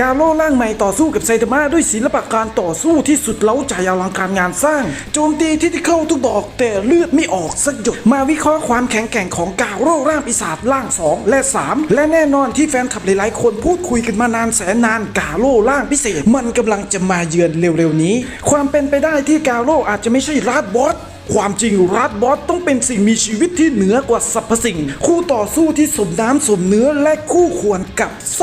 กาโร่ร่างใหม่ต่อสู้กับไซตามะด้วยศิลปะการต่อสู้ที่สุดเล้าใจอลังการงานสร้าง โจมตีที่ที่เข้าทุกดอกแต่เลือดไม่ออกสักหยดมาวิเคราะห์ความแข็งแกร่งของกาโร่ร่างปีศาจร่าง 2 และ 3 และแน่นอนที่แฟนคลับหลายๆ คนพูดคุยกันมานานแสนนานกาโร่ร่างพิเศษ มันกำลังจะมาเยือนเร็วๆนี้ ความเป็นไปได้ที่กาโร่อาจจะไม่ใช่ราดบอสความจริงรัดบอสต้องเป็นสิ่งมีชีวิตที่เหนือกว่าสรรพสิ่ง คู่ต่อสู้ที่สมน้ำสมเนื้อและคู่ควรกับไซ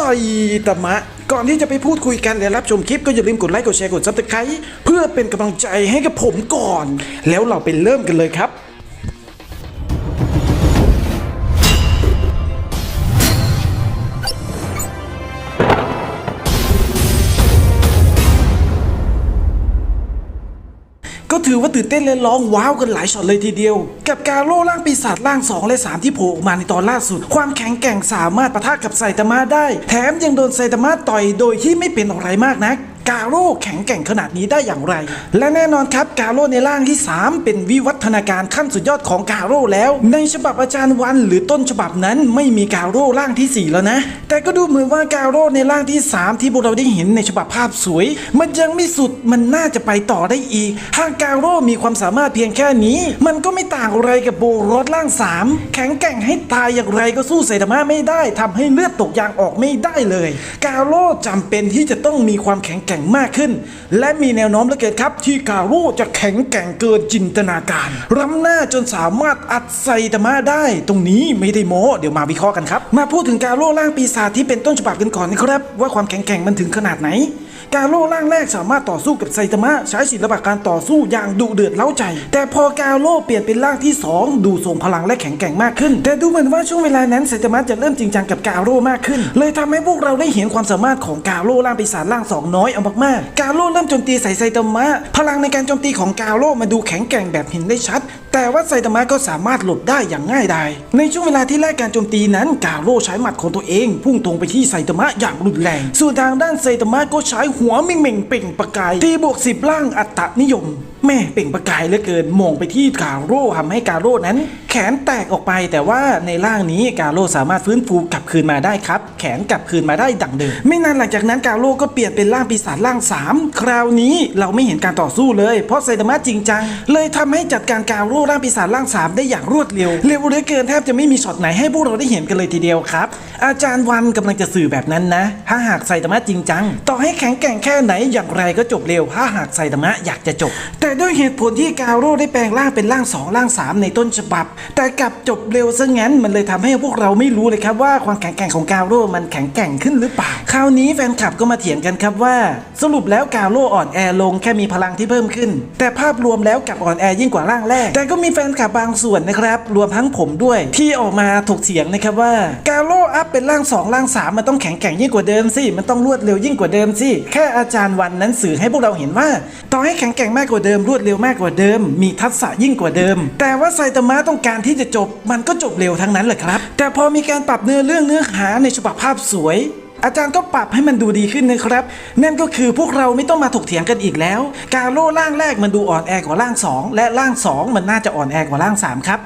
ตามะ ก่อนที่จะไปพูดคุยกันและรับชมคลิปก็อย่าลืมกดไลค์กดแชร์กดซับสไครต์เพื่อเป็นกำลังใจให้กับผมก่อน แล้วเราไปเริ่มกันเลยครับ ว่าตื่นเต้นและร้องว้าวกันหลายช็อตเลยทีเดียว กับการโล่ร่างปีศาจร่าง 2 และ 3 ที่โผล่ออกมาในตอนล่าสุด ความแข็งแกร่งสามารถปะทะกับไซตามะได้ แถมยังโดนไซตามะต่อยโดยที่ไม่เป็นอะไรมากนัก กาโร่แข็งแกร่งขนาดนี้ได้อย่างไร และแน่นอนครับกาโร่ในร่างที่ 3 เป็นวิวัฒนาการขั้นสุดยอดของกาโร่แล้ว ในฉบับอาจารย์วัน หรือต้นฉบับนั้นไม่มีกาโร่ร่างทีสี่ 4 แล้วนะ แต่ก็ดูเหมือนว่ากาโร่ในร่างที่ 3 ที่พวกเราได้เห็นในฉบับภาพสวย มันยังไม่สุดมันน่าจะไปต่อได้อีกหากกาโร่มีความสามารถเพียงแค่นี้ มันก็ไม่ต่างอะไรกับโบรสร่าง 3 แข็งแกร่งให้ตายอย่างไรก็สู้ไซตามะไม่ได้ทำให้เลือดตกยางออกไม่ได้เลย กาโร่จำเป็นที่จะต้องมีความแข็งแกร่งมากขึ้น และมีแนวโน้มเหลือเกินครับที่กาโร่จะแข็งแกร่งเกินจินตนาการรำหน้าจนสามารถอัดไซตามะได้ ตรงนี้ไม่ได้โม้เดี๋ยวมาวิเคราะห์กันครับ มาพูดถึงกาโร่ร่างปีศาจที่เป็นต้นฉบับกันก่อนนะครับ ว่าความแข็งแกร่งมันถึงขนาดไหน กาโร่ร่างแรกสามารถต่อสู้กับไซตามะใช้ศิลปะการต่อสู้อย่างดุเดือดเล้าใจ แต่พอกาโร่เปลี่ยนเป็นร่างที่ 2 ดูทรงพลังและแข็งแกร่งมากขึ้น แต่ดูเหมือนว่าช่วงเวลานั้นไซตามะจะเริ่มจริงจังกับกาโร่มากขึ้น เลยทำให้พวกเราได้เห็นความสามารถของกาโร่ร่างปีศาจร่างสองน้อยเอามากๆกาโร่เริ่มโจมตีใส่ไซตามะพลังในการโจมตีของกาโร่มาดูแข็งแกร่งแบบเห็นได้ชัด แต่ว่าไซตามะก็สามารถหลบได้อย่างง่ายดายในช่วงเวลาที่แรกการโจมตีนั้นกาโร่ใช้หมัดของตัวเอง พุ่งตรงไปที่ไซตามะอย่างรุนแรงส่วนทางด้านไซตามะก็ใช้หัวเม่งเม่งเป่งประกายตีบวกสิบล่างอัตตนิยม แม่เป่งประกายเหลือเกินมองไปที่กาโร่ทำให้กาโร่นั้น แขนแตกออกไปแต่ว่าในร่างนี้กาโร่สามารถฟื้นฟูกลับคืนมาได้ครับ แขนกลับคืนมาได้ดังเดิมไม่นานหลังจากนั้นกาโร่ก็เปลี่ยนเป็นร่างปีศาจร่าง 3 คราวนี้เราไม่เห็นการต่อสู้เลย เพราะไซตามะจริงจัง เลยทำให้จัดการกาโร่ร่างปีศาจร่าง 3 ได้อย่างรวดเร็วเร็วเหลือเกินแทบจะไม่มีช็อตไหนให้พวกเราได้เห็นกันเลยทีเดียวครับ อาจารย์วันกำลังจะสื่อแบบนั้นนะ ถ้าหากไซตามะจริงจัง ต่อให้แข็งแกร่งแค่ไหนอย่างไรก็จบเร็ว ถ้าหากไซตามะอยากจะจบ แต่ด้วยเหตุผลที่กาโร่ได้แปลงร่างเป็นร่าง2ร่าง3ในต้นฉบับ แต่กลับจบเร็วซะงั้นมันเลยทำให้พวกเราไม่รู้เลยครับว่าความแข็งแกร่งของกาโร่มันแข็งแกร่งขึ้นหรือเปล่า คราวนี้แฟนคลับก็มาเถียงกันครับว่า สรุปแล้วกาโร่อ่อนแอลงแค่มีพลังที่เพิ่มขึ้น แต่ภาพรวมแล้วกลับอ่อนแอยิ่งกว่าร่างแรก แต่ก็มีแฟนคลับบางส่วนนะครับ รวมทั้งผมด้วย ที่ออกมาถกเถียงนะครับว่ากาโร่อัพเป็นร่าง2ร่าง3มันต้องแข็งแกร่งยิ่งกว่าเดิมสิมันต้องรวดเร็วยิ่งกว่าเดิมสิแค่อาจารย์วันนั้นสื่อให้พวกเราเห็นว่าต่อให้แข็งแกร่งมากกว่าเดิมรวดเร็วมากกว่าเดิม มีทักษะยิ่งกว่าเดิม แต่ว่าไซตามะต้องการที่จะจบ มันก็จบเร็วทั้งนั้นแหละครับ แต่พอมีการปรับเนื้อเรื่องเนื้อหาในฉบับภาพสวยอาจารย์ก็ปรับให้มันดูดีขึ้นนะครับ นั่นก็คือพวกเราไม่ต้องมาถกเถียงกันอีกแล้ว การโร่ร่างแรกมันดูอ่อนแอกว่าร่าง 2 และร่าง 2 มันน่าจะอ่อนแอกว่าร่าง 3 ครับ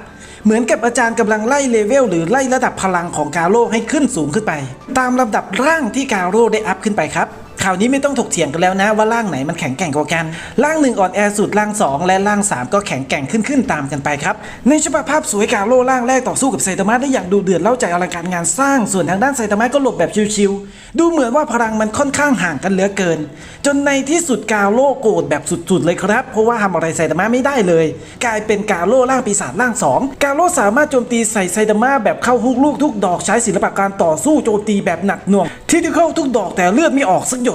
เหมือนกับอาจารย์กำลังไล่เลเวลหรือไล่ระดับพลังของกาโร่ให้ขึ้นสูงขึ้นไป ตามลำดับร่างที่กาโร่ได้อัพขึ้นไปครับ คราวนี้ไม่ต้องถกเถียงกันแล้วนะว่าร่างไหนมันแข็งแกร่งกว่ากัน ร่างหนึ่งอ่อนแอสุดร่าง 2 และร่าง 3 ก็แข็งแกร่งขึ้นขึ้นตามกันไปครับในฉบับภาพสวยกาโร่ร่างแรกต่อสู้กับไซตามะได้อย่างดูเดือดเล่าใจอลังการงานสร้าง ส่วนทางด้านไซตามะก็หลบแบบชิวๆดูเหมือนว่าพลังมันค่อนข้างห่างกันเหลือเกิน จนในที่สุดกาโร่โกรธแบบสุดๆเลยครับ เพราะว่าทำอะไรไซตามะไม่ได้เลย กลายเป็นกาโร่ร่างปีศาจร่าง 2 กาโร่สามารถโจมตีใส่ไซตามะแบบเข้าฮุกลูกทุกดอกใช้ศิลปะการต่อสู้โจมตีแบบหนักหน่วงที่ที่เข้าทุกดอกแต่เลือดไม่ออกสักหยด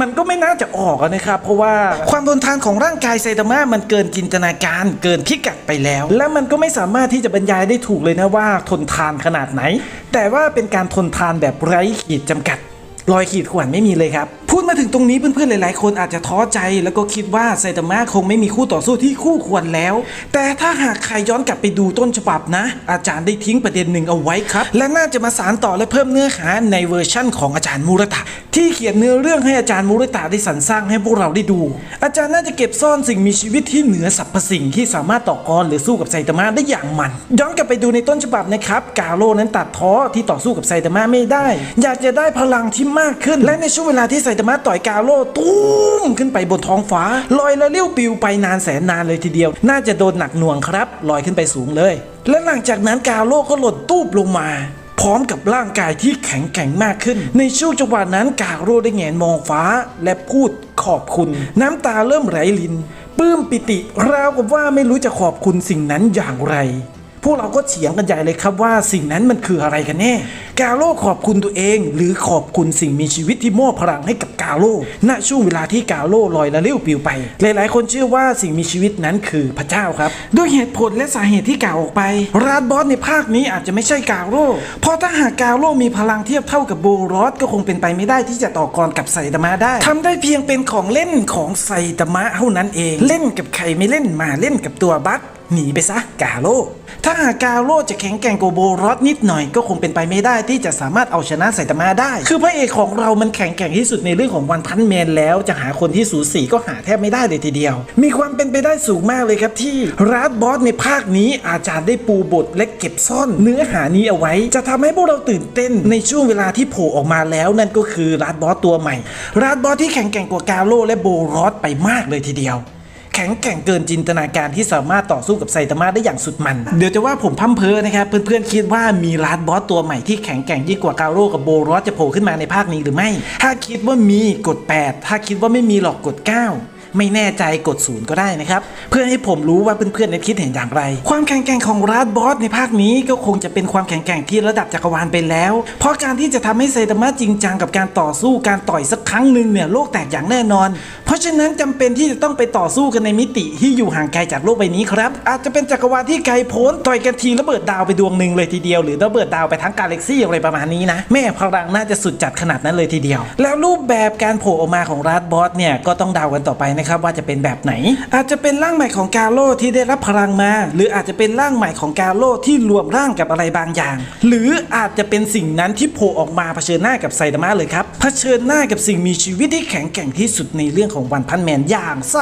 มันก็ไม่น่าจะออกนะครับ เพราะว่าความทนทานของร่างกายไซตามะมันเกินจินตนาการ เกินพิกัดไปแล้ว และมันก็ไม่สามารถที่จะบรรยายได้ถูกเลยนะว่าทนทานขนาดไหน แต่ว่าเป็นการทนทานแบบไร้ขีดจำกัด รอยขีดข่วนไม่มีเลยครับ พูดมาถึงตรงนี้เพื่อนๆ หลายๆ คนอาจจะท้อใจ แล้วก็คิดว่าไซตามะคงไม่มีคู่ต่อสู้ที่คู่ควรแล้ว แต่ถ้าหากใครย้อนกลับไปดูต้นฉบับนะ อาจารย์ได้ทิ้งประเด็นหนึ่งเอาไว้ครับ และน่าจะมาสารต่อและเพิ่มเนื้อหาในเวอร์ชั่นของอาจารย์มูรตะที่เขียนเนื้อเรื่องให้อาจารย์มูรตะได้สรรสร้างให้พวกเราได้ดู อาจารย์น่าจะเก็บซ่อนสิ่งมีชีวิตที่เหนือสรรพสิ่งที่สามารถต่อกรหรือสู้กับไซตามะได้อย่างมัน ย้อนกลับไปดูในต้นฉบับนะครับกาโร่นั้นตัดท้อที่ต่อสู้กับไซตามะไม่ได้ อยากจะได้พลังที่มากขึ้น และในช่วงเวลาที่ไซตามะต่อยกาโร่ตุ้มขึ้นไปบนท้องฟ้า ลอยและเลี้ยวปิวไปนานแสนนานเลยทีเดียว น่าจะโดนหนักหน่วงครับ ลอยขึ้นไปสูงเลย และหลังจากนั้นกาโร่ก็หล่นตูบลงมาพร้อมกับร่างกายที่แข็งแกร่งมากขึ้น ในช่วงจังหวะนั้นกาโร่ได้แงนมองฟ้าและพูดขอบคุณ น้ำตาเริ่มไหลลินปลื้มปิติราวกับว่าไม่รู้จะขอบคุณสิ่งนั้นอย่างไร พวกเราก็เถียงกันใหญ่เลยครับว่าสิ่งนั้นมันคืออะไรกันแน่ กาโร่ขอบคุณตัวเอง หรือขอบคุณสิ่งมีชีวิตที่มอบพลังให้กับกาโร่ณช่วงเวลาที่กาโร่ลอยละเลี้ยวปลิวไป หลายๆ คนเชื่อว่าสิ่งมีชีวิตนั้นคือพระเจ้าครับ ด้วยเหตุผลและสาเหตุที่กล่าวออกไป ราดบอสในภาคนี้อาจจะไม่ใช่กาโร่เพราะถ้าหากกาโร่มีพลังเทียบเท่ากับโบรอสก็คงเป็นไปไม่ได้ที่จะต่อกรกับไซตามะได้ทำได้เพียงเป็นของเล่นของไซตามะเท่านั้นเอง เล่นกับใครไม่เล่นมาเล่นกับตัวบัค หนีไปซะกาโร่ถ้าหากกาโร่จะแข็งแกร่งกว่าโบรอสนิดหน่อย ก็คงเป็นไปไม่ได้ที่จะสามารถเอาชนะไซตามะได้ คือพระเอกของเรามันแข็งแกร่งที่สุดในเรื่องของวันพันแมนแล้วจะหาคนที่สูสีก็หาแทบไม่ได้เลยทีเดียว มีความเป็นไปได้สูงมากเลยครับที่ราดบอสในภาคนี้อาจารย์ได้ปูบทและเก็บซ่อน เนื้อหานี้เอาไว้ จะทำให้พวกเราตื่นเต้นในช่วงเวลาที่โผล่ออกมาแล้ว นั่นก็คือราดบอสตัวใหม่ราดบอสที่แข็งแกร่งกว่ากาโร่และโบรอสไปมากเลยทีเดียว แข็งแกร่งเกินจินตนาการที่สามารถต่อสู้กับไซตามะได้อย่างสุดมัน เดี๋ยวจะว่าผมพั่มเพอนะครับ เพื่อนๆคิดว่ามีลาดบอสตัวใหม่ที่แข็งแกร่งยิ่งกว่าการโร่กับโบรอสจะโผล่ขึ้นมาในภาคนี้หรือไม่ ถ้าคิดว่ามีกด 8 ถ้าคิดว่าไม่มีหรอกกด 9 ไม่แน่ใจกดศูนย์ก็ได้นะครับ เพื่อให้ผมรู้ว่าเพื่อนๆเนี่ยคิดเห็นอย่างไร ความแข็งแกร่งของราดบอสในภาคนี้ก็คงจะเป็นความแข็งแกร่งที่ระดับจักรวาลไปแล้ว เพราะการที่จะทำให้ไซตามะจริงจังกับการต่อสู้การต่อยสักครั้งหนึ่งเนี่ยโลกแตกอย่างแน่นอน เพราะฉะนั้นจำเป็นที่จะต้องไปต่อสู้กันในมิติที่อยู่ห่างไกลจากโลกใบนี้ครับ อาจจะเป็นจักรวาลที่ไกลโพ้นต่อยกันทีระเบิดดาวไปดวงหนึ่งเลยทีเดียวหรือระเบิดดาวไปทั้งกาแล็กซี่อะไรประมาณนี้นะแม่พลังน่าจะสุดจัดขนาดนั้นเลยทีเดียว แล้วรูปแบบการโผล่ออกมาของราดบอสเนี่ยก็ต้องเดากันต่อไปนะครับว่าจะเป็นแบบไหน อาจจะเป็นร่างใหม่ของกาโร่ที่ได้รับพลังมา หรืออาจจะเป็นร่างใหม่ของกาโร่ที่รวมร่างกับอะไรบางอย่าง หรืออาจจะเป็นสิ่งนั้นที่โผล่ออกมาเผชิญหน้ากับไซตามะเลยครับเผชิญหน้ากับสิ่งมีชีวิตที่แข็งแกร่งที่สุดในเรื่องของวันพันแมนอย่างไซ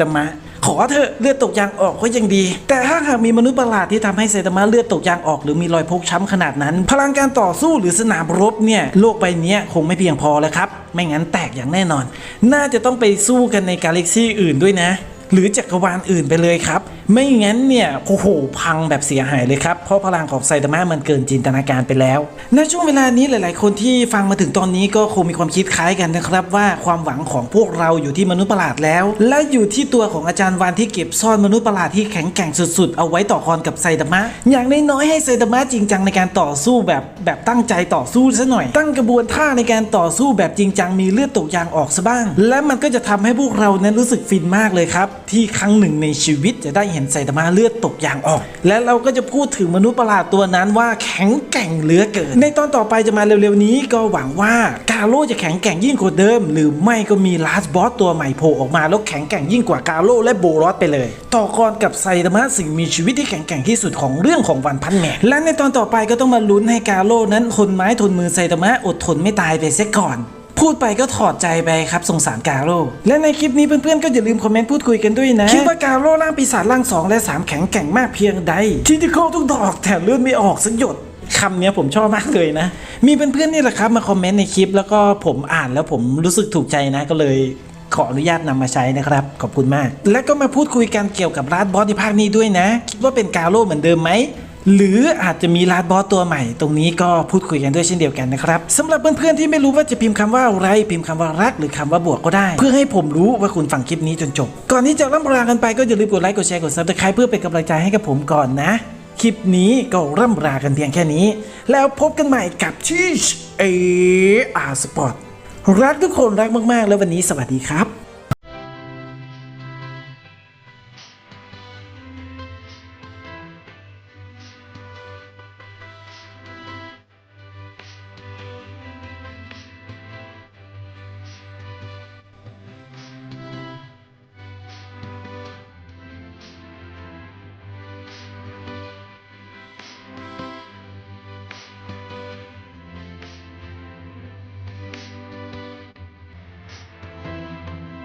ตามะ ขอเถอะเลือดตกยางออกก็ยังดี แต่ถ้าหากมีมนุษย์ประหลาดที่ทำให้ไซตามะเลือดตกยางออก หรือมีรอยพกช้ำขนาดนั้น พลังการต่อสู้หรือสนามรบเนี่ยโลกใบนี้คงไม่เพียงพอแล้วครับ ไม่งั้นแตกอย่างแน่นอน น่าจะต้องไปสู้กันในกาแล็กซี่อื่นด้วยนะ หรือจักรวาลอื่นไปเลยครับ ไม่งั้นเนี่ยโอ้โหพังแบบเสียหายเลยครับ เพราะพลังของไซตามะมันเกินจินตนาการไปแล้วในช่วงเวลานี้หลาย ๆ คนที่ฟังมาถึงตอนนี้ก็คงมีความคิดคล้ายกันนะครับว่าความหวังของพวกเราอยู่ที่มนุษย์ประหลาดแล้ว และอยู่ที่ตัวของอาจารย์วานที่เก็บซ่อนมนุษย์ประหลาดที่แข็งแกร่งสุด ๆ เอาไว้ต่อกรกับไซตามะ อย่างน้อยๆให้ไซตามะจริงจังในการต่อสู้แบบแบบตั้งใจต่อสู้ซะหน่อย ตั้งกระบวนท่าในการต่อสู้แบบจริงจังมีเลือดตกยางออกซะบ้าง และมันก็จะทำให้พวกเรานั้นรู้สึกฟินมากเลยครับที่ครั้งหนึ่งในชีวิตจะได้เห็นไซตามะเลือดตกยางออก และเราก็จะพูดถึงมนุษย์ประหลาดตัวนั้นว่าแข็งแกร่งเหลือเกิน ในตอนต่อไปจะมาเร็วๆนี้ก็หวังว่ากาโร่จะแข็งแกร่งยิ่งกว่าเดิม หรือไม่ก็มีลาสบอสตัวใหม่โผล่ออกมาแล้วแข็งแกร่งยิ่งกว่ากาโร่และโบรอสไปเลย ต่อกรกับไซตามะสิ่งมีชีวิตที่แข็งแกร่งที่สุดของเรื่องของวันพันแมนและในตอนต่อไปก็ต้องมาลุ้นให้กาโร่นั้นทนไม้ทนมือไซตามะอดทนไม่ตายไปเสียก่อน พูดไปก็ถอดใจไปครับสงสารกาโร่และในคลิปนี้เพื่อนๆก็อย่าลืมคอมเมนต์พูดคุยกันด้วยนะ คิดว่ากาโร่ร่างปีศาจร่าง2และ3แข็งแกร่งมากเพียงใด ที่ที่เขาทุกดอกแต่เลือดไม่ออกสักหยดคำนี้ผมชอบมากเลยนะ มีเพื่อนๆนี่แหละครับมาคอมเมนต์ในคลิป แล้วก็ผมอ่านแล้วผมรู้สึกถูกใจนะก็เลยขออนุญาตนำมาใช้นะครับ ขอบคุณมาก และก็มาพูดคุยกันเกี่ยวกับร้านบอสในภาคนี้ด้วยนะ คิดว่าเป็นกาโร่เหมือนเดิมไหม หรืออาจจะมีร้านบอสตัวใหม่ ตรงนี้ก็พูดคุยกันด้วยเช่นเดียวกันนะครับสำหรับเพื่อนๆที่ไม่รู้ว่าจะพิมพ์คำว่าอะไรพิมพ์คำว่ารักหรือคำว่าบวกก็ได้ เพื่อให้ผมรู้ว่าคุณฟังคลิปนี้จนจบ ก่อนที่จะร่ำลากันไปก็อย่าลืมกดไลค์กดแชร์กดซับสไครป์เพื่อเป็นกำลังใจให้กับผมก่อนนะ คลิปนี้ก็ร่ำลากันเพียงแค่นี้ แล้วพบกันใหม่กับชีชเออาร์สปอร์ตรักทุกคนรักมากๆ แล้ววันนี้สวัสดีครับ